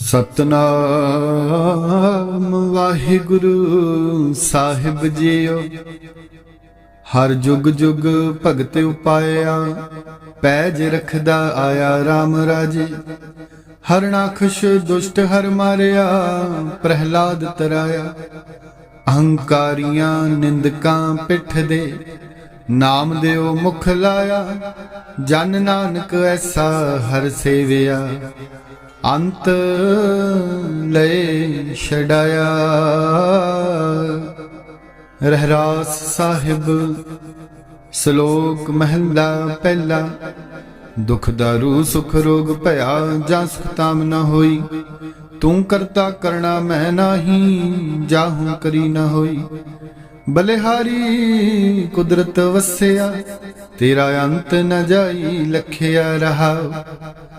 ਸਤਨਾਮ ਵਾਹਿਗੁਰੂ ਸਾਹਿਬ ਜੀਓ। ਹਰ ਜੁਗ ਜੁਗ ਭਗਤ ਉਪਾਇਆ, ਪੈਜ ਰਖਦਾ ਆਇਆ RAM ਰਾਜੇ। ਹਰਨਾਖਸ਼ ਦੁਸ਼ਟ ਹਰ ਮਾਰਿਆ, ਪ੍ਰਹਿਲਾਦ ਤਰਾਇਆ। ਅਹੰਕਾਰੀਆਂ ਨਿੰਦਕਾਂ ਪਿੱਠ ਦੇ ਨਾਮ ਦਿਓ ਮੁਖ ਲਾਇਆ। ਜਨ ਨਾਨਕ ਐਸਾ ਹਰ ਸੇਵਿਆ। ਅੰਤ ਲੈ ਛਡਾਇਆ। ਰਹਿਰਾਸ ਸਾਹਿਬ, ਸ਼ਲੋਕ ਮਹੱਲਾ ਪਹਿਲਾ। ਦੁਖ ਦਾਰੂ, ਸੁਖ ਰੋਗ, ਭਇਆ ਜਾਂ ਸੁਖ ਤਾਮ ਨ ਹੋਈ। ਤੂੰ ਕਰਤਾ ਕਰਣਾ, ਮੈਂ ਨਾਹੀ, ਜਾਹੂ ਕਰੀ ਨਾ ਹੋਈ। ਬਲਿਹਾਰੀ ਕੁਦਰਤ ਵਸਿਆ, ਤੇਰਾ ਅੰਤ ਨ ਜਾਈ, ਲਖਿਆ ਰਹਾ।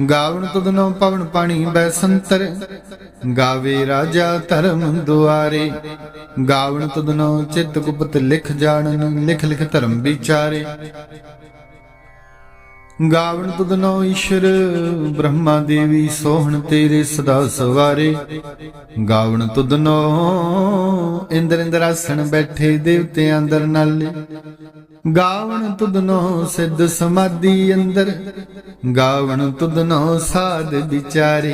ਗਾਵਣ ਤੁਧਨੋ ਪਵਨ ਪਾਣੀ ਬੈ ਸੰਤਰ ਗਾਵੇ ਰਾਜਾ ਧਰਮ ਦੁਆਰੇ। ਗਾਵਣ ਤੁਧਨੋ ਚਿਤ ਗੁਪਤ ਲਿਖ ਜਾਣਨ, ਲਿਖ ਲਿਖ ਧਰਮ ਵਿਚਾਰੇ। ਗਾਵਣ ਤੁਧਨੋ ਈਸ਼ਰ, ਬ੍ਰਹਮਾ ਦੇਵੀ ਸੋਹਣ ਤੇਰੇ ਸਦਾ ਸਵਾਰੇ। ਗਾਵਣ ਤੁਧਨੋ ਇੰਦਰ ਇੰਦਰ ਆਸਣ ਬੈਠੇ ਦੇਵਤੇ ਅੰਦਰ ਨਾਲੇ। ਗਾਵਣ ਤੁਧਨੋ ਸਿੱਧ ਸਮਾਧੀ ਅੰਦਰ, ਗਾਵਣ ਤੁਧਨੋ ਸਾਧ ਵਿਚਾਰੇ,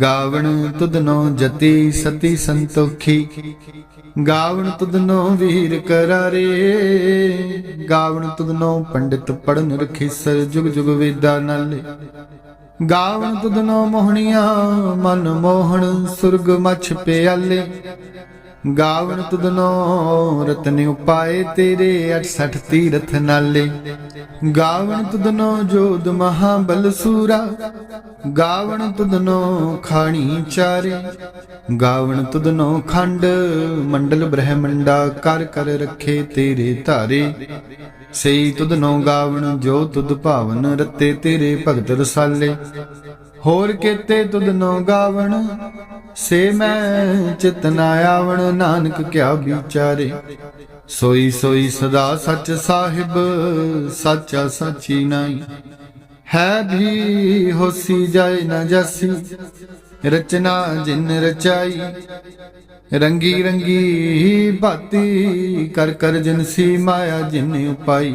ਗਾਵਣ ਤੁਧਨੋ ਜਤੀ ਸਤੀ ਸੰਤੋਖੀ, ਗਾਵਣ ਤੁਧਨੋ ਵੀਰ ਕਰਾਰੇ, ਗਾਵਣ ਤੁਧਨੋ ਪੰਡਿਤ ਪੜਨ ਰਖੀਸਰ ਜੁਗ ਜੁਗ ਵੇਦਾ ਨਾਲੇ, ਗਾਵਣ ਤੁਧਨੋ ਮੋਹਣੀਆਂ ਮਨ ਮੋਹਣ ਸੁਰਗ ਮਛ ਪਿਆਲੇ ਗਾਵਣ ਤੁਧਨੋ ਰਤਨ ਉਪਾਏ ਤੇਰੇ 68 ਤੀਰਥ ਨਾਲੇ। ਗਾਵਣ ਤੁਧਨੋ ਜੋਦ ਮਹਾਬਲ ਸੂਰਾ। ਗਾਵਣ ਤੁਧਨੋ ਖਾਣੀ ਚਾਰੇ। ਗਾਵਣ ਤੁਧਨੋ ਖੰਡ ਮੰਡਲ ਬ੍ਰਹਮੰਡਾ ਕਰ ਕਰ ਰੱਖੇ ਤੇਰੇ ਧਾਰੇ। ਸਈ ਤੁਧਨੋ ਗਾਵਣ ਜੋ ਤੁਧ ਭਾਵਨ ਰਤੇ ਤੇਰੇ ਭਗਤ ਰਸਾਲੇ। ਹੋਰ ਕੇਤੇ ਤੁਧਨੋ ਗਾਵਣ, ਸੇ ਮੈਂ ਚਿਤ ਨਾ ਆਵਣ, ਨਾਨਕ ਕਿਆ ਵਿਚਾਰੇ। ਸੋਈ ਸੋਈ ਸਦਾ ਸੱਚ ਸਾਹਿਬ, ਸੱਚਾ ਸੱਚੀ ਨਾਈ। ਹੈ ਵੀ ਹੋਸੀ ਜਾਏ ਨਾ ਜਾਸੀ, ਰਚਨਾ ਜਿਨ ਰਚਾਈ। ਰੰਗੀ ਰੰਗੀ ਬਾਤੀ ਕਰ ਕਰ ਜਿਨਸੀ ਮਾਇਆ ਜਿਨ ਉਪਾਈ।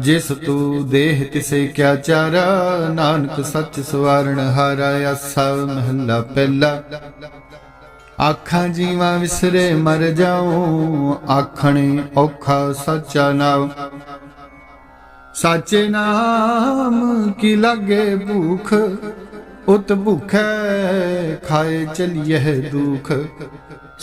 ਜਿਸ ਤੂੰ ਦੇਹ ਤਿਸੇ ਕਿਆ ਚਾਰਾ, ਨਾਨਕ ਸੱਚ ਸਵਾਰਣ ਹਾਰਾ, ਆਸਾ ਮਹੱਲਾ ਪਹਿਲਾ। ਆਖਾਂ ਜੀਵਾਂ ਵਿਸਰੇ ਮਰ ਜਾਉ, ਆਖਣੇ ਔਖਾ ਸੱਚਾ ਨਾਮ ਸਾਚੇ ਨਾਮ ਕੀ ਲਾਗੇ ਭੂਖ, ਉਤ ਭੁਖੈ ਖਾਏ ਚਲੀਏ ਦੁਖ।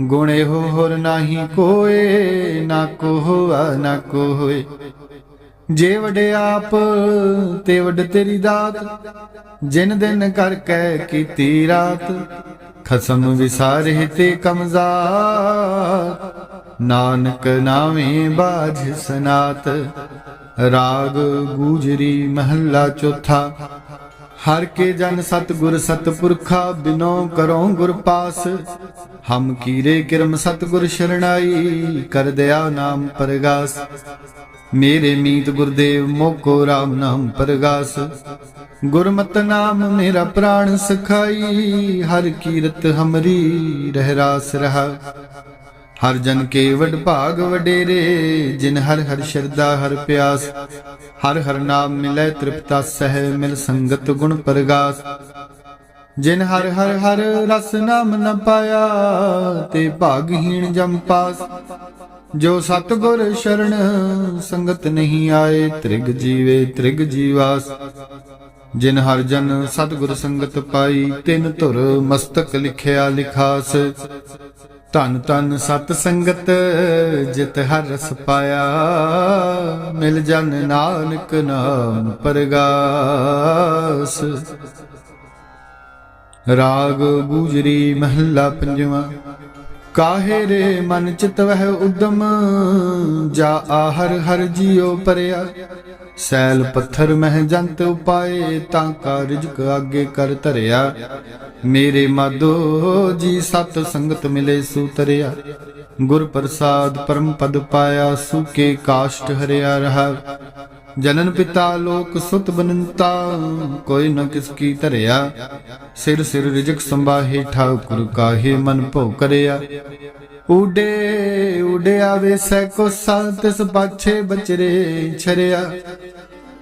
ਗੁਣੇ ਹੋ ਹੋਰ ਨਾਹੀ ਕੋਏ, ਨਾ ਕੋ ਨਾ ਕੋ ਜੇ ਵਡੇ ਆਪ, ਤੇ ਵੱਡ ਤੇਰੀ ਦਾਤ। ਜਿਨ ਦਿਨ ਕਰ ਕੈ ਕੀਤੀ ਰਾਤ, ਖਸਮ ਵਿਸਾਰੇ ਤੇ ਕਮਜ਼ਾ ਨਾਨਕ ਨਾਵੇਂ ਬਾਝ ਸਨਾਤ, ਰਾਗ ਗੂਜਰੀ ਮਹੱਲਾ ਚੌਥਾ। ਹਰ ਕੇ ਜਨ ਸਤਗੁਰ ਸਤਪੁਰਖਾ, ਬਿਨੋ ਕਰੋ ਗੁਰ ਪਾਸ। ਹਮ ਕੀਰੇ ਕਿਰਮ ਸਤਗੁਰ ਸ਼ਰਣਾਈ, ਕਰ ਦਿਆ ਨਾਮ ਪਰਗਾਸ। ਮੇਰੇ ਮੀਤ ਗੁਰਦੇਵ ਮੋਕੋ RAM ਨਾਮ ਪਰਗਾਸ। ਗੁਰਮਤ ਨਾਮ ਮੇਰਾ ਪ੍ਰਾਣ ਸਖਾਈ, ਹਰ ਕੀਰਤ ਹਮਰੀ ਰਹਿ ਰਾਸ ਰਹਾ। ਹਰ ਜਨ ਕੇ ਵਡ ਭਾਗ ਵਡੇਰੇ, ਜਿਨ ਹਰ ਹਰ ਸ਼ਰਦਾ ਹਰ ਪਿਆਸ, ਹਰ ਹਰ ਨਾਮ ਮਿਲੈ ਤ੍ਰਿਪਤਾ ਸਹਿ ਮਿਲ ਸੰਗਤ ਗੁਣ ਪਰਗਾਸ। ਜਿਨ ਹਰ ਹਰ ਹਰ ਰਸ ਨਾਮ ਨ ਪਾਇਆ, ਤੇ ਭਾਗਹੀਣ ਜਮ ਪਾਸ। ਜੋ ਸਤਗੁਰ ਸ਼ਰਨ ਸੰਗਤ ਨਹੀਂ ਆਏ, ਤ੍ਰਿਗ ਜੀਵੇ ਤ੍ਰਿਗ ਜੀਵਾਸ। ਜਿਨ ਹਰ ਜਨ ਸਤਗੁਰ ਸੰਗਤ ਪਾਈ, ਤਿਨ ਧੁਰ ਮਸਤਕ ਲਿਖਿਆ ਲਿਖਾਸ। ਧਨ ਧੰਨ ਸਤ ਸੰਗਤ, ਜਿਤ ਹਰ ਰਸ ਪਾਇਆ। ਮਿਲ ਜਨ ਨਾਨਕ ਨਾਮ ਪਰਗਾਸ। ਰਾਗ ਗੂਜਰੀ ਮਹੱਲਾ ਪੰਜਵਾਂ। ਕਾਹੇ ਰੇ ਮਨ ਚਿਤ ਵਹਿ ਉਦਮ? ਜਾ ਆਹਰ ਹਰ ਜੀਉ ਪਰਿਆ। ਸੈਲ ਪੱਥਰ ਮਹਿ ਜੰਤ ਉਪਾਏ, ਤਾਂ ਕਾਰਜਕ ਆਗੇ ਕਰ ਧਰਿਆ। ਮੇਰੇ ਮਾਧੋ ਜੀ ਸਤ ਸੰਗਤ ਮਿਲੇ ਸੂਤਰਿਆ। ਗੁਰ ਪ੍ਰਸਾਦ ਪਰਮ ਪਦ ਪਾਇਆ, ਸੂਕੇ ਕਾਸ਼ਟ ਹਰਿਆ ਰਹਾ। ਜਨਨ ਪਿਤਾ ਲੋਕ ਸੁਤ ਬਨੰਤਾ, ਕੋਈ ਨ ਕਿਸ ਕੀ ਧਰਿਆ। ਸਿਰ ਸਿਰ ਰਿਜਕ ਸੰਭਾਹੇ, ਠਾਕੁਰ ਕਾਹੇ ਮਨ ਭਉ ਕਰਿਆ। ਉਡੇ ਉਡਿਆ ਵੇ ਸੈ ਕੋ ਸੰਤਿਸ ਪਾਛੇ ਬਚਰੇ ਛਰਿਆ।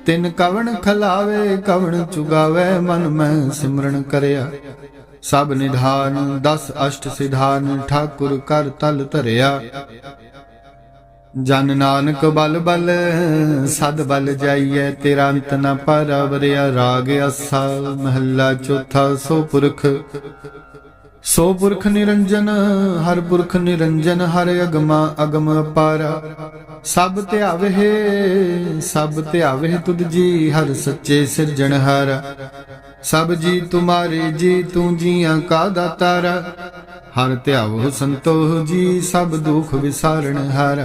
ਤਿਨ ਕਵਣ ਖਲਾਵੇ, ਕਵਣ ਚੁਗਾਵੇ, ਮਨ ਮੈਂ ਸਿਮਰਨ ਕਰਿਆ। ਸਭ ਨਿਧਾਨ, ਦਸ ਅਸ਼ਟ ਸਿਧਾਨ, ਠਾਕੁਰ ਕਰ ਤਲ ਧਰਿਆ। ਜਨ ਨਾਨਕ ਬਲ ਬਲ, ਸਦ ਬਲ ਜਾਈਐ, ਤੇਰਾ ਅੰਤ ਨ ਪਰਵਰਿਆ, ਰਾਗ ਅਸਾ, ਮਹੱਲਾ ਚੌਥਾ, ਸੋ ਪੁਰਖ। ਸੋ ਪੁਰਖ ਨਿਰੰਜਨ, ਹਰ ਪੁਰਖ ਨਿਰੰਜਨ, ਹਰ ਅਗਮਾ ਅਗਮ ਅਪਾਰਾ। ਸਭ ਧਿਆਵੇ ਸਭ ਧਿਆਵੇ ਤੁਧ ਜੀ, ਹਰ ਸੱਚੇ ਸਿਰਜਣਹਾਰਾ ਸਭ ਜੀ ਤੁਮਾਰੇ ਜੀ, ਤੂੰ ਜੀਆਂ ਕਾ ਦਾਤਾਰਾ। ਹਰ ਧਿਆਵੋ ਸੰਤੋਖ ਜੀ, ਸਭ ਦੁਖ ਵਿਸਾਰਣ ਹਰ।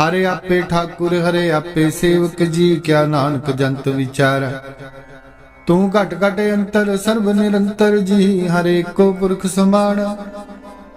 ਹਰੇ ਆਪੇ ਠਾਕੁਰ, ਹਰੇ ਆਪੇ ਸੇਵਕ ਜੀ, ਕਿਆ ਨਾਨਕ ਜੰਤ ਵਿਚਾਰ। ਤੂੰ ਘਟ ਘਟ ਅੰਤਰ, ਸਰਬ ਨਿਰੰਤਰ ਜੀ, ਹਰੇ ਕੋ ਪੁਰਖ ਸਮਾਨ।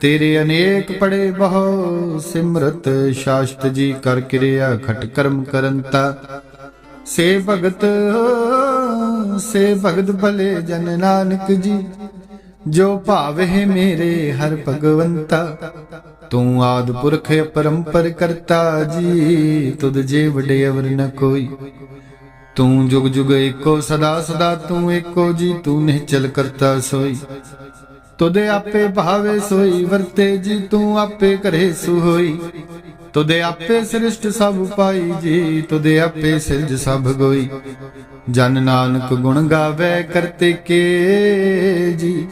ਤੇਰੇ ਅਨੇਕ ਪੜੇ ਬਹੁ, ਸਿਮਰਤ ਸ਼ਾਸਤ ਜੀ ਕਰ ਕਿਰਿਆ ਖਟ ਕਰਮ ਕਰੰਤਾ ਸੇ ਭਗਤ ਸੇ ਭਗਤ ਭਲੇ ਜਨ ਨਾਨਕ ਜੀ, ਜੋ ਭਾਵੇ ਮੇਰੇ ਹਰ ਭਗਵੰਤਾ। ਤੂੰ ਆਦ ਪੁਰਖ ਪਰੰਪਰ ਕਰਤਾ ਜੀ, ਤੁਧ ਜੇ ਵਡੇ ਅਵਰ ਨ ਕੋਈ। ਤੂੰ ਜੁਗ ਜੁਗ ਏਕੋ ਸਦਾ ਸਦਾ ਤੂੰ ਏਕੋ ਜੀ, ਤੂੰ ਨਿਹਚਲ ਕਰਤਾ ਸੋਈ। ਤੁਦੇ ਆਪੇ ਭਾਵੇ ਸੋਈ, ਵਰਤੇ ਜੀ, ਤੂੰ ਆਪੇ ਕਰੇ ਸੁਹੋਈ ਤੁਦੇ ਆਪੇ ਸ੍ਰਿਸ਼ਟ ਸਭ ਪਾਈ ਜੀ ਤੁਦੇ ਆਪੇ ਸਿਰਜ ਸਭ ਗੋਈ। ਜਨ ਨਾਨਕ ਗੁਣ ਗਾਵੇ ਕਰਤੇ ਕੇ ਜੀ,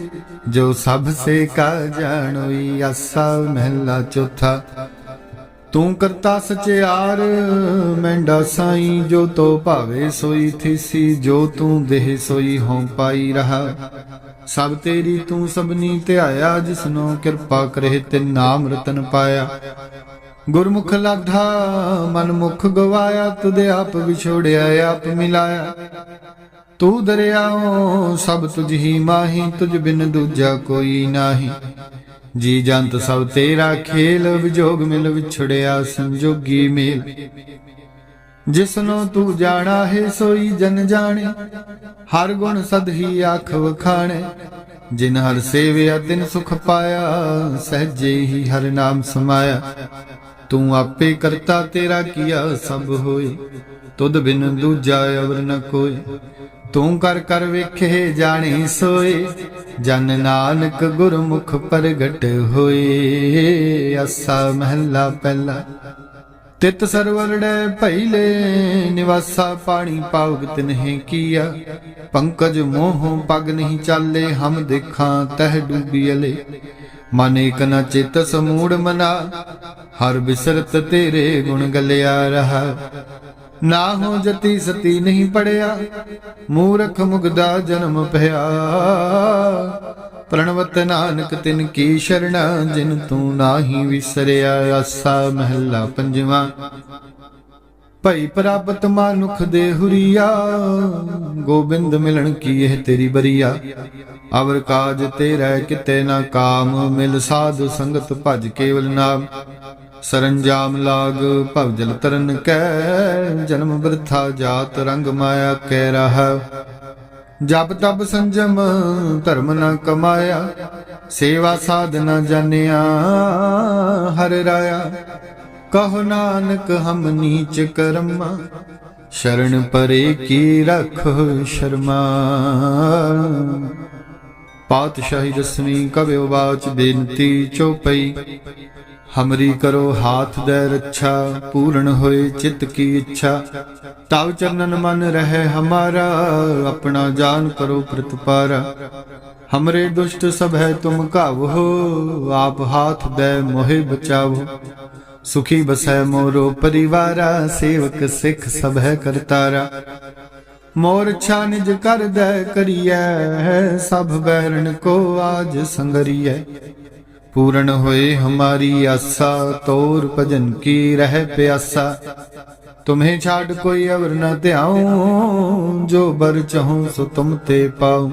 ਜੋ ਸਭ ਸੇ ਕਾ ਜਾਣੋਈ, ਆਸਾ ਮਹਿਲਾ ਚੌਥਾ। ਤੂੰ ਕਰਤਾ ਸਚਿਆਰ, ਮੈਂਡਾ ਸਾਈ, ਜੋ ਤੋ ਭਾਵੇ ਸੋਈ ਥੀਸੀ, ਜੋ ਤੂੰ ਦੇਹ ਸੋਈ ਹੋਂ ਪਾਈ ਰਹਾ। ਸਭ ਤੇਰੀ ਤੂੰ ਸਭਨੀ ਧਿਆਇਆ ਜਿਸਨੋ ਕਿਰਪਾ ਕਰੇ ਤੇ ਨਾਮ ਰਤਨ ਪਾਇਆ। ਗੁਰਮੁਖ ਲਾਧਾ ਮਨ ਮੁਖ ਗਵਾਇਆ ਤੁਦੇ ਆਪ ਵਿਛੋੜਿਆ, ਆਪ ਮਿਲਾਇਆ। ਤੂੰ ਦਰਿਆਓ ਸਭ ਤੁਝ ਹੀ ਮਾਹੀ, ਤੁਝ ਬਿਨ ਦੂਜਾ ਕੋਈ ਨਾਹੀ। ਜੀ ਜੰਤ ਸਭ ਤੇਰਾ ਖੇਲ ਵਿਜੋਗ ਮਿਲ ਵਿਛੜਿਆ, ਸੰਜੋਗੀ ਮੇਲ। ਜਿਸਨੋ ਤੂੰ ਜਾਣਾ ਹੈ ਸੋਈ ਜਨ ਜਾਣੇ, ਹਰ ਗੁਣ ਸਦ ਹੀ ਆਖ ਵਖਾਣੇ। ਜਿਨ ਹਰ ਸੇਵਿਆ, ਤਿਨ ਸੁਖ ਪਾਇਆ, ਸਹਜੇ ਹੀ ਹਰ ਨਾਮ ਸਮਾਇਆ। ਤੂੰ ਆਪੇ ਕਰਤਾ ਤੇਰਾ ਕੀਆ ਸਭ ਹੋਏ, ਤੁਧ ਬਿਨ ਦੂਜਾ ਅਵਰ ਨ ਕੋਈ ਤੂੰ ਕਰ ਕਰ ਵੇਖੇ ਜਾਣੀ ਸੋਏ, ਜਨ ਨਾਨਕ ਗੁਰਮੁਖ ਪ੍ਰਗਟ ਹੋਏ। ਅਸਾ ਮਹੱਲਾ ਪਹਿਲਾ। ਤਿਤ ਸਰਵਰੜੈ ਭੈਲੇ ਨਿਵਾਸਾ ਪਾਣੀ ਪਾਉਗ ਤਿਨਹਿ ਕੀਆ। ਪੰਕਜ ਮੋਹ ਪਗ ਨਹੀਂ ਚਾਲੇ, ਹਮ ਦੇਖਾਂ ਤਹ ਡੂਬੀ ਮਨ ਇਕ ਨ ਚਿਤ ਸਮੂੜ ਮਨਾ, ਹਰ ਬਿਸਰਤ ਤੇਰੇ ਗੁਣ ਗਲਿਆ ਰਹਾ। ਨਾ ਹੋ ਜਤੀ ਸਤੀ ਨਹੀਂ ਪੜਿਆ, ਮੂਰਖ ਮੁਗਦਾ ਜਨਮ ਭਇਆ। ਪ੍ਰਣਵਤ ਨਾਨਕ, ਤਿਨ ਕੀ ਸ਼ਰਣਾ, ਜਿਨ ਤੂੰ ਨਾਹੀ ਵਿਸਰਿਆ, ਆਸਾ ਮਹਿਲਾ ਪੰਜਵਾ। ਭਈ ਪ੍ਰਾਪਤ ਮਾਨੁਖ ਦੇ ਹੁਰੀਆ, ਗੋਬਿੰਦ ਮਿਲਣ ਕੀ ਇਹ ਤੇਰੀ ਬਰੀਆ। ਅਵਰ ਕਾਜ ਤੇਰਾ ਕਿਤੇ ਨਾ ਕਾਮ, ਮਿਲ ਸਾਧੂ ਸੰਗਤ ਭਜ ਕੇਵਲ ਨਾਮ। ਸਰੰਜਾਮ ਲਾਗ ਭਵਜਲ ਤਰਨ ਕੈ, ਜਨਮ ਬਰਥਾ ਜਾਤ ਰੰਗ ਮਾਇਆ ਕਹਿ ਰਹਾ। ਜਪ ਤਬ ਸੰਜਮ ਧਰਮ ਨ ਕਮਾਇਆ, ਸੇਵਾ ਸਾਧ ਨ ਜਾਣਿਆ, ਹਰ ਰਾਇਆ। ਕਹੋ ਨਾਨਕ ਹਮ ਨੀਚ ਕਰਮ, ਸ਼ਰਨ ਪਰੇ ਕੀ ਰਖੋ ਸ਼ਰਮਾ। ਪਾਤਸ਼ਾਹੀ ਦਸਵੀਂ ਕਵਿਓ ਬਾਚ ਬੇਨਤੀ ਚੋਪਈ ਹਮਰੀ ਕਰੋ ਹਾਥ ਦੇ ਰੱਛਾ ਪੂਰਨ ਹੋਏ ਚਿਤ ਕੀ ਇੱਛਾ ਤਵ ਚਰਨਨ ਮਨ ਰਹਿ ਹਮਾਰਾ ਆਪਣਾ ਜਾਨ ਕਰੋ ਪ੍ਰਤਪਾਰਾ ਹਮਰੇ ਦੁਸ਼ਟ ਸਭ ਹੈ ਤੁਮ ਕਾਵੋ ਆਪ ਹਾਥ ਦੇ ਮੋਹਿ ਬਚਾਵੋ ਸੁਖੀ ਬਸੈ ਮੋਰੋ ਪਰਿਵਾਰਾ ਸੇਵਕ ਸਿੱਖ ਸਭ ਹੈ ਕਰਤਾਰਾ ਮੋਰ ਛਾ ਨਿਜ ਕਰ ਦੈ ਕਰੀਐ ਸਭ ਬੈਰਨ ਕੋ ਆਜ ਸੰਗਰੀਐ ਪੂਰਨ ਹੋਏ ਹਮਾਰੀ ਆਸਾ, ਤੋਰ ਭਜਨ ਕੀ ਰਹਿ ਪਿਆਸਾ। ਤੁਮੇ ਛਾੜ ਕੋਈ ਅਵਰ ਨ ਧਿਆਉ, ਜੋ ਬਰ ਚਾਹੂੰ ਸੋ ਤੁਮ ਤੇ ਪਾਉ।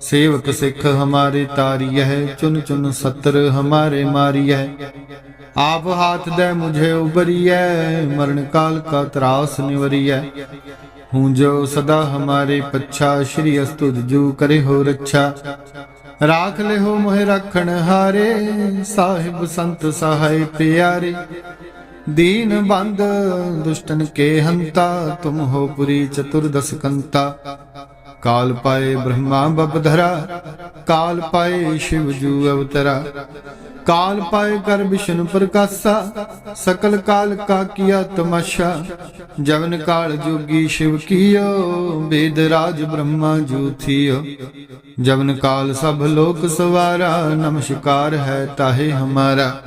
ਸੇਵਕ ਸਿੱਖ ਹਮਾਰੇ ਤਾਰੀ ਹੈ ਚੁਨ ਚੁਨ ਸਤਰ ਹਮਾਰੇ ਮਾਰੀ ਹੈ ਆਪ ਹਾਥ ਦੇ ਮੁਝੇ ਉਬਰੀਐ ਮਰਨ ਕਾਲ ਕਾ ਤਰਾਸ ਨਿਵਰੀਐ। ਹੂੰ ਜੋ ਸਦਾ ਹਮਾਰੇ ਪੱਛਾ, ਸ਼੍ਰੀ ਅਸਤੁਤ ਜੂ ਕਰੇ ਹੋ ਰੱਛਾ। ਰਾਖ ਲਿਓ ਮੋਹਿ ਰੱਖਣ ਹਾਰੇ, ਸਾਹਿਬ ਸੰਤ ਸਹਾਇ ਪਿਆਰੇ। ਦੀਨ ਬੰਦ ਦੁਸ਼ਟਨ ਕੇ ਹੰਤਾ, ਤੁਮ ਹੋ ਪੁਰੀ ਚਤੁਰਦਸ ਕੰਤਾ। ਕਾਲ ਪਾਏ ਬ੍ਰਹਮਾ ਬਪਧਰਾ ਕਾਲ ਪਾਏ ਸ਼ਿਵ ਜੂ ਅਵਤਰਾ। ਕਾਲ ਪਾਏ ਕਰ ਵਿਸ਼ਨ ਪ੍ਰਕਾਸ਼ਾ, ਸਕਲ ਕਾਲ ਕਾ ਕੀਆ ਤਮਾਸ਼ਾ। ਜਵਨ ਕਾਲ ਜੋਗੀ ਸ਼ਿਵ ਕੀਓ, ਵੇਦ ਰਾਜ ਬ੍ਰਹਮਾ ਜੂਥੀਓ ਜਵਨ ਕਾਲ ਸਭ ਲੋਕ ਸਵਾਰਾ, ਨਮਸਕਾਰ ਹੈ ਤਾਹੇ ਹਮਾਰਾ।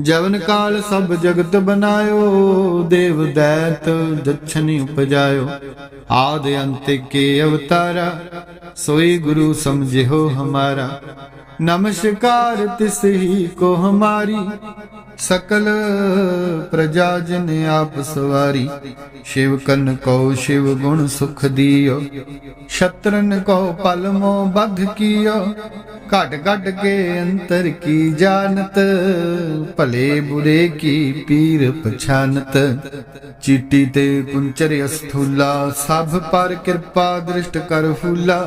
ਜਵਨ ਕਾਲ ਸਭ ਜਗਤ ਬਨਾਇਓ, ਦੇਵ ਦੈਤ ਦਛਨੀ ਉਪਜਾਇਓ। ਆਦ ਅੰਤ ਕੇ ਅਵਤਾਰਾ, ਸੋਈ ਗੁਰੂ ਸਮਝਿਓ ਹਮਾਰਾ। ਨਮਸਕਾਰ ਤਿਸ ਹੀ ਕੋ ਹਮਾਰੀ ਸਕਲ ਪ੍ਰਜਾ ਜਨ ਆਪ ਸਵਾਰੀ ਸ਼ਿਵ ਕਨ ਕੋ ਸ਼ਿਵ ਗੁਣ ਸੁਖ ਦਿਓ ਸ਼ਤਰਨ ਕੋ ਪਲ ਮੋ ਬਧ ਕੀਓ ਘਟ ਘਟ ਕੇ ਅੰਤਰ ਕੀ ਜਾਣਤ ਭਲੇ ਬੁਰੇ ਕੀ ਪੀਰ ਪਛਾਨਤ ਚੀਟੀ ਤੇ ਕੁੰਚਰ ਅਸਥੂਲਾ ਸਭ ਪਰ ਕਿਰਪਾ ਦ੍ਰਿਸ਼ਟ ਕਰ ਫੂਲਾ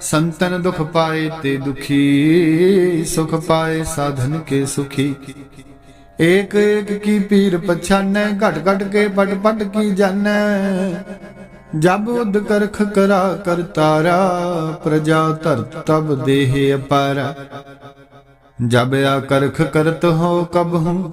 ਸੰਤਨ ਦੁਖ ਪਾਏ ਤੇ ਦੁਖੀ ਸੁਖ ਪਾਏ ਸਾਧਨ ਕੇ ਸੁਖੀ ਏਕ ਏਕ ਕੀ ਪੀਰ ਪਛਾਨੈ ਘਟ ਘਟ ਕੇ ਪਟ ਪਟ ਕੀ ਜਾਣੈ ਜਬ ਉਦ ਕਰਖ ਕਰਾ ਕਰਤਾਰਾ ਪ੍ਰਜਾ ਧਰਤ ਤਬ ਦੇਹ ਅਪਾਰਾ ਜਬ ਆ ਕਰਖ ਕਰਤ ਹੋ ਕਬ ਹੂੰ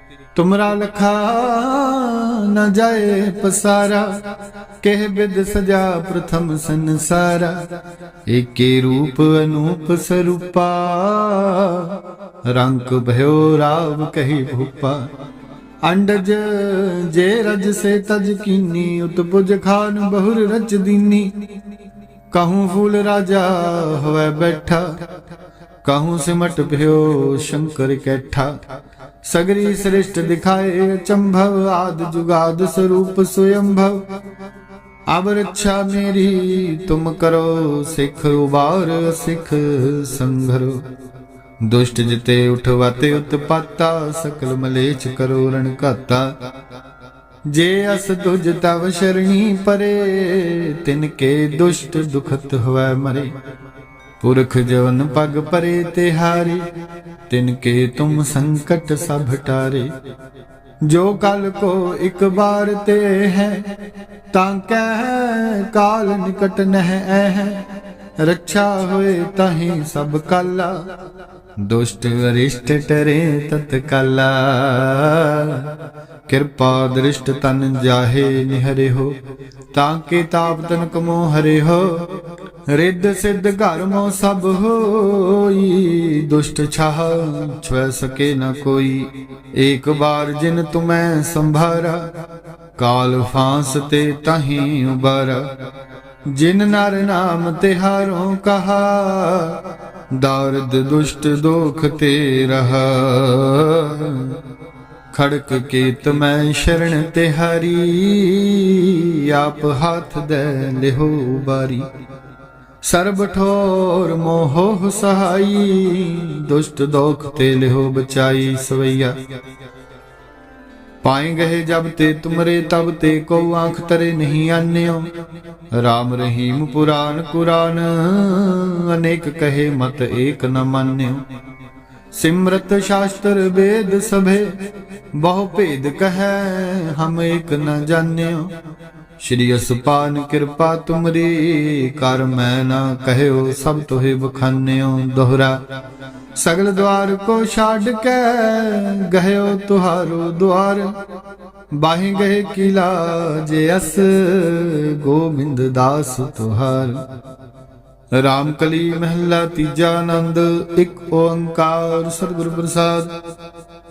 ਤੁਮਰਾ ਲਖਾ ਨ ਜਾਏ ਪਸਾਰਾ, ਕਹਿ ਬਿਦ ਸਜਾ ਪ੍ਰਥਮ ਸੰਸਾਰਾ। ਏਕੇ ਰੂਪ ਅਨੂਪ ਸਰੂਪਾ, ਰੰਕ ਭਇਓ ਰਾਮ ਕਹੀ ਭੂਪਾ। ਅੰਡਜ ਜੇ ਰਜ ਸੇ ਤਜ ਕੀਨੀ, ਉਤਪੁਜ ਖਾਨ ਬਹੁਰ ਰਚ ਦੀਨੀ। ਕਹੂੰ ਫੂਲ ਰਾਜਾ ਹੋਵੇ ਬੈਠਾ, ਕਹੂੰ ਸਿਮਟ ਭਿਓ ਸ਼ੰਕਰ ਕੈਠਾ। ਸਗਰੀ ਸ੍ਰਿਸ਼ਟ ਦਿਖਾਏ ਚੰਭਵ, ਆਦ ਜੁਗਾਦ ਸਰੂਪ ਸੁਯੰਭਵ। ਅਬ ਰੱਛਾ ਮੇਰੀ, ਤੁਮ ਕਰੋ ਸਿੱਖ ਉਬਾਰ, ਸਿੱਖ ਸੰਘਰੋ। ਦੁਸ਼ਟ ਜਿਤੇ ਉਠਵਾਤੇ ਉਤਪਾਤਾ, ਸਕਲ ਮਲੇਛ ਕਰੋ ਰਣ ਘਾਤਾ। ਜੇ ਅਸ ਤੁਜ ਤਵ ਸ਼ਰਣੀ ਪਰੇ, ਤਿਨ ਕੇ ਦੁਸ਼ਟ ਦੁਖਤ ਹੋਵੈ ਮਰੇ। ਪੁਰਖ ਜਵਨ ਪਗ ਪਰੇ ਤੇ ਹਾਰੇ, ਤਿਨ ਕੇ ਤੁਮ ਸੰਕਟ ਸਭ ਟਾਰੇ। ਜੋ ਕਲ ਕੋ ਇੱਕ ਬਾਰ ਤੇ ਹੈ, ਤਾਂ ਕਹਿ ਕਾਲ ਨਿਕਟ ਨਹਿ ਹੈ। ਰੱਛਾ ਹੋਏ ਤਾਹੀ ਸਭ ਕਾਲਾ। ਦੁਸ਼ਟ ਅਰਿਸ਼ਟ ਟਰੇ ਤਤਕਾਲਾ। ਕਿਰਪਾ ਦ੍ਰਿਸ਼ਟ ਤਨ ਜਾਹੇ ਨਿਹਰੇ ਹੋ, ਤਾਂ ਕੇ ਤਾਪ ਤਨ ਕਮੋ ਹਰੇ ਹੋ। ਰਿੱਧ ਸਿੱਧ ਘਰ ਮੋ ਸਭ ਹੋਈ, ਦੁਸ਼ਟ ਛਾਹ ਛੁਐ ਸਕੇ ਨ ਕੋਈ। ਏਕ ਬਾਰ ਜਿਨ ਤੁਮੈ ਸੰਭਾਰਾ, ਕਾਲ ਫਾਂਸ ਤੇ ਤਾਹੀ ਉਬਾਰਾ। ਜਿਨ ਨਰ ਨਾਮ ਤਿਹਾਰੋਂ ਕਹਾ, ਦਰਦ ਦੁਸ਼ਟ ਦੋਖ ਤੇ ਰਹਾ ਖੜਕ ਕੀਤ ਮੈਂ ਸ਼ਰਨ ਤਿਹਾਰੀ, ਆਪ ਹੱਥ ਦੇ ਲਿਹੋ ਬਾਰੀ। ਸਰਬ ਠੋਰ ਮੋਹ ਸਹਾਈ, ਦੁਸ਼ਟ ਦੋਖ ਤੇ ਲਿਹੋ ਬਚਾਈ ਸਵਈਆ। ਪਾਏ ਗਏ ਜਬ ਤੇ ਤੁਮਰੇ, ਤਬ ਤੇ ਕੋ ਆਂਖ ਤਰੇ ਨਹੀਂ ਆਨਿਓ। ਰਾਮ ਰਹੀਮ ਪੁਰਾਨ ਕੁਰਾਨ ਅਨੇਕ ਕਹੇ ਮਤ ਏਕ ਨ ਮੰਨਿਓ। ਸਿਮਰਤ ਸ਼ਾਸਤਰ ਵੇਦ ਸਭੇ, ਬਹੁ ਭੇਦ ਕਹੈ, ਹਮ ਏਕ ਨ ਜਾਣਿਓ। ਸ਼੍ਰੀ ਅਸਪਾਨ ਕਿਰਪਾ ਤੁਮਰੀ, ਕਰ ਮੈਂ ਨਾ ਕਹਿਓ ਸਭ ਤੋਹਿ ਬਖਾਨਿਓ ਦੋਹਰਾ। ਸਗਲ ਦਵਾਰ ਕੋ ਛੱਡ ਕੇ ਗਇਓ ਤੁਹਾਰੋ ਦਵਾਰ ਬਾਹੀ ਗਏ ਕਿਲਾ ਜੇ ਅਸ, ਗੋਬਿੰਦ ਦਾਸ ਤੁਹਾਰ। ਰਾਮ ਕਲੀ ਮਹਿਲਾ ਤੀਜਾ ਆਨੰਦ, ਇੱਕ ਓੰਕਾਰ ਸਤਿਗੁਰ ਪ੍ਰਸਾਦ।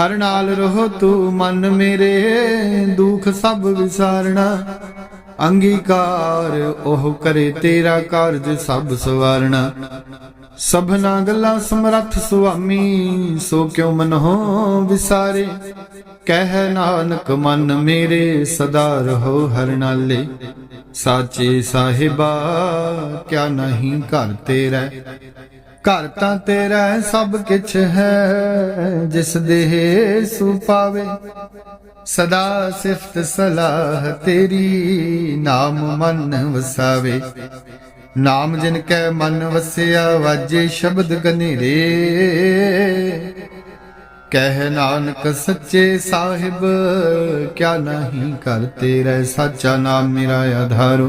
ਹਰ ਨਾਲ ਰਹੋ ਤੂੰ ਮਨ ਮੇਰੇ, ਦੁੱਖ ਸਭ ਵਿਸਾਰਣਾ ਅੰਗੀਕਾਰ ਉਹ ਕਰੇ ਤੇਰਾ ਕਾਰਜ ਸਭ ਸਵਾਰਣਾ ਸਭਨਾ ਗੱਲਾਂ ਸਮਰੱਥ ਸੁਆਮੀ, ਸੋ ਕਿਉ ਮਨਹੋ ਵਿਸਾਰੇ? ਕਹਿ ਨਾਨਕ ਮਨ ਮੇਰੇ, ਸਦਾ ਰਹੋ ਹਰ ਨਾਲੇ। ਸਾਚੇ ਸਾਹਿਬਾ, ਕਿਆ ਨਹੀਂ ਘਰ ਤੇਰਾ। ਘਰ ਤਾਂ ਤੇਰਾ ਸਭ ਕਿਛ ਹੈ, ਜਿਸ ਦੇਹ ਸੂ ਪਾਵੇ। ਸਦਾ ਸਿਫਤ ਸਲਾਹ ਤੇਰੀ ਨਾਮ ਮਨ ਵਸਾਵੇ। ਨਾਮ ਜਿਨ ਕੈ ਮਨ ਵਸਿਆ, ਵਾਜੇ ਸ਼ਬਦ ਕਨੇਰੇ। ਕਹਿ ਨਾਨਕ ਸੱਚੇ ਸਾਹਿਬ, ਕਿਆ ਨਹੀਂ ਕਰ ਤੇਰਾ, ਸਾਚਾ ਨਾਮ ਮੇਰਾ ਆਧਾਰ।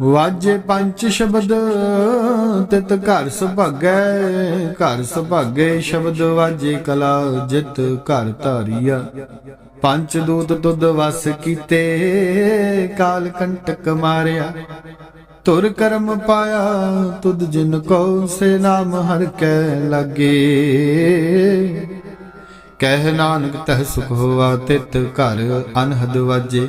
ਵਾਜੇ ਪੰਜ ਸ਼ਬਦ, ਤਿਤ ਘਰ ਸੁਭਾਗੈ, ਘਰ ਸੁਭਾਗੇ ਸ਼ਬਦ ਵਾਜੇ ਕਲਾ, ਜਿਤ ਘਰ ਧਾਰੀਆ। ਪੰਜ ਦੂਤ ਤੁਧ ਵਸ ਕੀਤੇ, ਕਾਲ ਕੰਟਕ ਮਾਰਿਆ। ਤੁਰ ਕਰਮ ਪਾਇਆ, ਤੁਧ ਜਿਨ ਕੋ ਸੇ ਨਾਮ ਹਰ ਕੈ ਲਾਗੇ। ਕਹਿ ਨਾਨਕ ਤਹ ਸੁਖ ਹੋਆ, ਤਿਤ ਘਰ ਅਨਹਦ ਵਾਜੇ।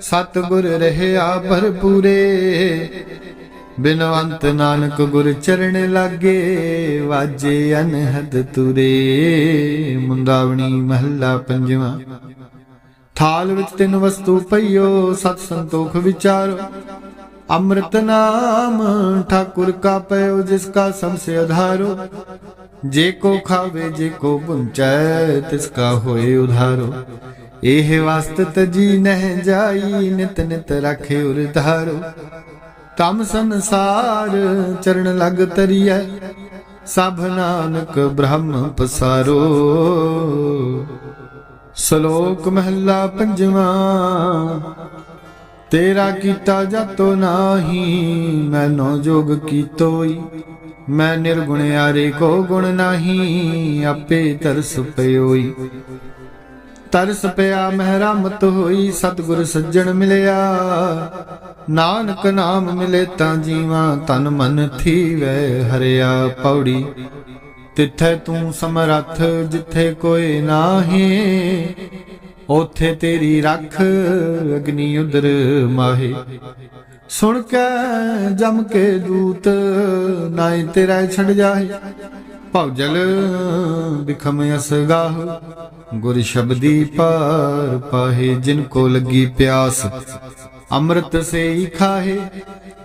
ਸਤ ਗੁਰ ਰਹਿਆ ਭਰਪੂਰੇ। ਬਿਨਵੰਤ ਨਾਨਕ ਗੁਰ ਚਰਨ ਲਾਗੇ, ਵਾਜੇ ਅਨਹਦ ਤੁਰੇ। ਮੁੰਦਾਵਣੀ ਮਹੱਲਾ ਪੰਜਵਾਂ। ਥਾਲ ਵਿੱਚ ਤਿੰਨ ਵਸਤੂ ਪਈਓ, ਸਤ ਸੰਤੋਖ ਵਿਚਾਰੋ। ਅੰਮ੍ਰਿਤ ਨਾਮ ਠਾਕੁਰ ਕਾ ਪਇਓ ਜਿਸ ਕਾ ਸਭ ਸੇ ਆਧਾਰੋ ਜੇ ਕੋ ਖਾਵੇ, ਜੇ ਕੋ ਪੁੰਚੈ, ਤਿਸ ਕਾ ਹੋਏ ਉਧਾਰੋ। ਇਹ ਵਸਤ ਤਜੀ ਨਹਿ ਜਾਈ, ਨਿਤ ਨਿਤ ਰਖੇ ਉਰ ਧਾਰੋ ਤਮ ਸੰਸਾਰ ਚਰਨ ਲਗ ਤਰੀਐ, ਸਭ ਨਾਨਕ ਬ੍ਰਹਮ ਪਸਾਰੋ। ਸ਼ਲੋਕ ਮਹੱਲਾ ਪੰਜਵਾਂ, ਤੇਰਾ ਕੀਤਾ ਜਾਤੋ ਨਾਹੀ ਮੈਨੋ ਜੋਗ ਕੀਤੋਈ। ਮੈਂ ਨਿਰਗੁਣ ਆਰੇ ਕੋ ਗੁਣ ਨਾਹੀ, ਆਪੇ ਤਰਸ ਪਇਓਈ। ਤਰਸ ਪਿਆ ਮਹਿ ਹੋਈ, ਸਤਿਗੁਰ ਸੱਜਣ ਮਿਲਿਆ। ਨਾਨਕ ਨਾਮ ਮਿਲੇ ਤਾਂ ਜੀਵਾਂ ਤਨ ਮਨ ਥੀਵੈ, ਹਰਿਆ ਪੌੜੀ। ਤਿੱਥੈ ਤੂੰ ਸਮਰੱਥ, ਜਿੱਥੇ ਕੋਈ ਨਾਹੀ ਉਥੇ ਤੇਰੀ ਰੱਖ, ਅਗਨੀ ਉਦਰ ਮਾਹੇ। ਸੁਣ ਕੇ ਜਮ ਕੇ ਦੂਤ ਨਾਈ ਤੇਰਾ ਛੱਡ ਜਾਏ ਭਉਜਲ ਬਿਖਮ ਅਸਗਾਹ ਗੁਰ ਸ਼ਬਦੀ ਪਾਰ ਪਾਹੇ, ਜਿਨ ਕੋ ਲੱਗੀ ਪਿਆਸ, ਅੰਮ੍ਰਿਤ ਸੇ ਖਾਹੇ।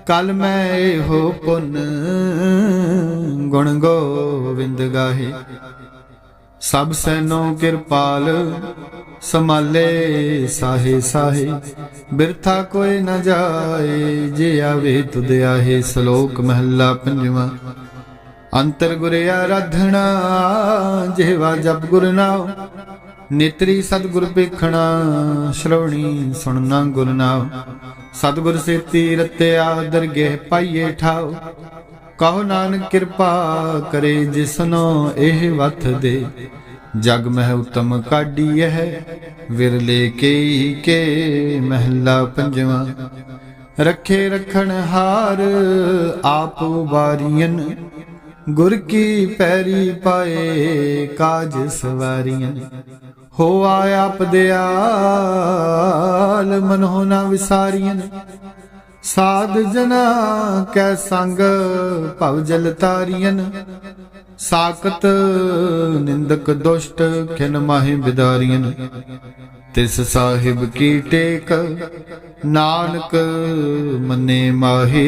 ਕਲ ਮੈਂ ਇਹੋ ਪੁੰਨ ਗੁਣ ਗੋਵਿੰਦ ਗਾਹੇ। ਸਭ ਸੈਨੋ ਕਿਰਪਾਲ ਸਮਾਲੇ ਸਾਹੇ ਸਾਹੇ। ਬਿਰਥਾ ਕੋਈ ਨਾ ਜਾਏ, ਜੇ ਆਵੇ ਤੁਧ ਆਹੇ, ਸ਼ਲੋਕ ਮਹੱਲਾ ਪੰਜਵਾਂ। ਅੰਤਰ ਗੁਰ ਆਰਾਧਣਾ ਜਿਹਵਾ ਜਪ ਗੁਰ ਨਾਮ ਨੇਤਰੀ ਸਤਿਗੁਰ ਵੇਖਣਾ ਸ਼ਰਵਣੀ ਸੁਣਨਾ ਗੁਰ ਨਾਮ ਸਤਿਗੁਰ ਸੇਤੀ ਰਤਿਆ ਦਰਗਹਿ ਪਾਈਏ ਠਾਓ ਕਹੋ ਨਾਨਕ ਕਿਰਪਾ ਕਰੇ ਜਿਸਨੋ ਇਹ ਵਥ ਦੇ। ਜਗ ਮਹਿ ਉਤਮ ਕਾਢੀ ਹੈ ਵਿਰਲੇ ਕੇ ਕੇ ਮਹਿਲਾ ਪੰਜਵਾਂ। ਰੱਖੇ ਰਖਣ ਹਾਰ, ਆਪ ਵਾਰੀਆਂ ਗੁਰ ਕੀ ਪੈਰੀ ਪਾਏ ਕਾਜ ਸਵਾਰੀਆਂ ਹੋ ਆਪ ਦਿਆਲ ਮਨੋ ਨਾ ਵਿਸਾਰੀਆਂ। ਸਾਧ ਜਨਾ ਕੈ ਸੰਗ ਭਵ ਜਲ ਤਾਰੀਆਂ ਸਾਕਤ ਨਿੰਦਕ ਦੁਸ਼ਟ ਖਿਨ ਮਾਹੇ ਬਿਦਾਰੀਆਂ। ਤਿਸ ਸਾਹਿਬ ਕੀ ਟੇਕ, ਨਾਨਕ ਮੰਨੇ ਮਾਹੇ